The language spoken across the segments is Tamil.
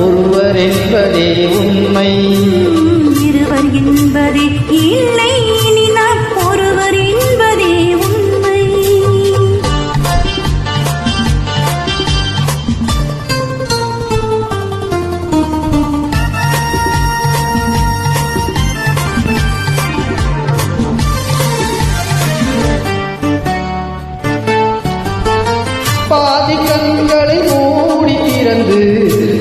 ஒருவர் என்பதே உண்மை. இருவர் என்பதே இல்லை ஒருவர் என்பதே உண்மை. பாதி கண்களை மூடி திறந்து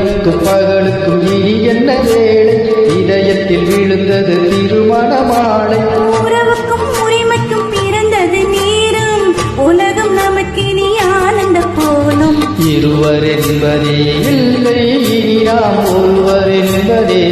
இரவுக்கும் பகலுக்கும் இனி என்ன வேலை? இதயத்தில் விழுந்தது திருமண மாலை உறவுக்கும் உரிமைக்கும் பிறந்தது நேரம். உலகம் நமக்கினி ஆனந்த கோலம். இருவர் என்பதே இல்லை இனி நாம் ஒருவர் என்பதே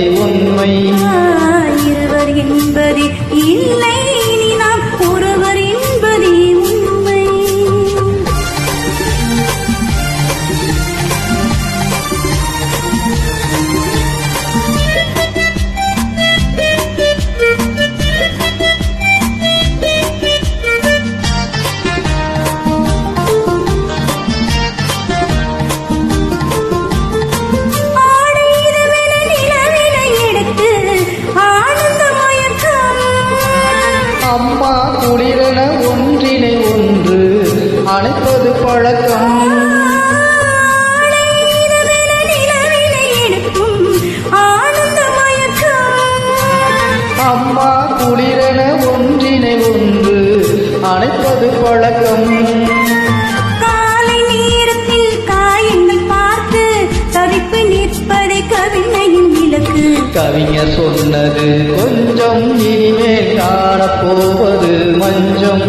அணைப்பது பழக்கம். அம்மா குளிரென ஒன்றினை ஒன்று அணைப்பது பழக்கம். காலை நேரத்தில் காயங்கள் பார்த்து தவிப்பு நிற்பதை கவிஞனின் இலக்கு கவிஞர் சொன்னது கொஞ்சம் இனிமேல் காணப்போவது மஞ்சம்.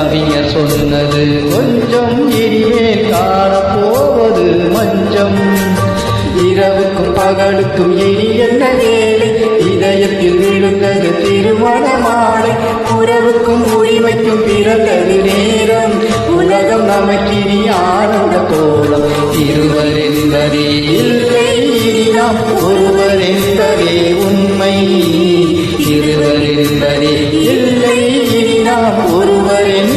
கவிஞர் சொன்னது கொஞ்சம் இனிமேல் காணப்போவது மஞ்சம். இரவுக்கும் பகலுக்கும் இனி என்ன வேலை? இதயத்தில் விழுந்தது திருமண மாலை. உறவுக்கும் உரிமைக்கும் பிறந்தது நேரம். உலகம் நமக்கினி ஆனந்த கோலம். இருவர் என்பதே இல்லை இனி நாம் ஒருவர் என்பதே உண்மை. இருவர் என்பதே ஒருவரின்